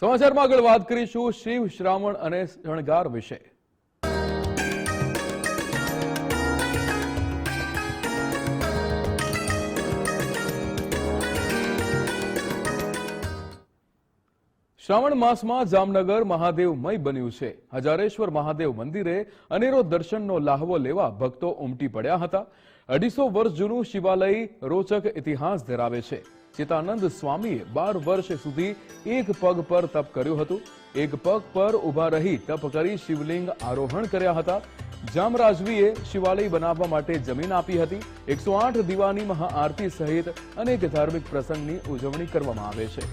સમાચારમાં આગળ વાત કરીશું શિવ, શ્રાવણ અને શણગાર વિશે. શ્રાવણ માસમાં જામનગર મહાદેવમય બન્યું છે. હજારેશ્વર મહાદેવ મંદિરે અનેરો દર્શનનો લાહવો લેવા ભક્તો ઉમટી પડ્યા હતા. અઢીસો વર્ષ જૂનું શિવાલય રોચક ઇતિહાસ ધરાવે છે. ચિતાનંદ સ્વામીએ બાર વર્ષ સુધી એક પગ પર તપ કર્યું હતું. એક પગ પર ઊભા રહી તપ કરી શિવલિંગ આરોહણ કર્યા હતા. જામરાજવીએ શિવાલય બનાવવા માટે જમીન આપી હતી. એકસો આઠ દીવાની મહાઆરતી સહિત અનેક ધાર્મિક પ્રસંગની ઉજવણી કરવામાં આવે છે.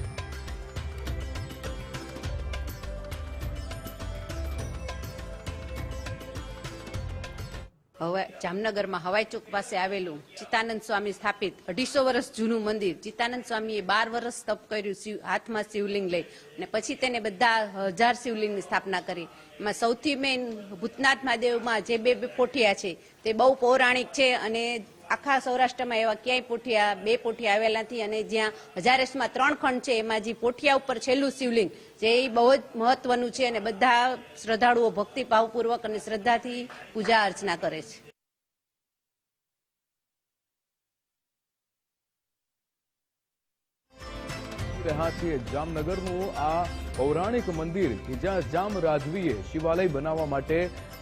હવે જામનગરમાં હવાઈ ચોક પાસે આવેલું ચિત્તાનંદ સ્વામી સ્થાપિત અઢીસો વર્ષ જૂનું મંદિર. ચિત્તાનંદ સ્વામીએ બાર વર્ષ તપ કર્યું, શિવ હાથમાં શિવલિંગ લઈ અને પછી તેને બધા હજાર શિવલિંગની સ્થાપના કરી. એમાં સૌથી મેઇન ભૂતનાથ મહાદેવમાં જે બે બે પોઠિયા છે તે બહુ પૌરાણિક છે અને આખા સૌરાષ્ટ્રમાં એવા ક્યાંય પોઠિયા, બે પોઠિયા આવેલા નથી અને જ્યાં હજારેસમાં ત્રણ ખંડ છે, એમાં જે પોઠિયા ઉપર છેલ્લું શિવલિંગ, જે બહુ જ મહત્વનું છે અને બધા શ્રદ્ધાળુઓ ભક્તિભાવપૂર્વક અને શ્રદ્ધાથી પૂજા અર્ચના કરે છે. જામનગરનું આ પૌરાણિક મંદિર કે જ્યાં જામ રાજવીએ શિવાલય બનાવવા માટે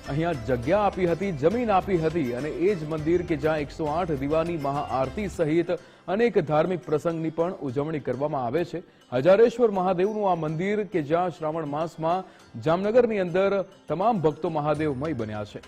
અહીંયા જગ્યા આપી હતી, જમીન આપી હતી અને એ જ મંદિર કે જ્યાં એકસો આઠ દીવાની મહાઆરતી સહિત અનેક ધાર્મિક પ્રસંગની પણ ઉજવણી કરવામાં આવે છે. હજારેશ્વર મહાદેવનું આ મંદિર કે જ્યાં શ્રાવણ માસમાં જામનગરની અંદર તમામ ભક્તો મહાદેવમય બન્યા છે.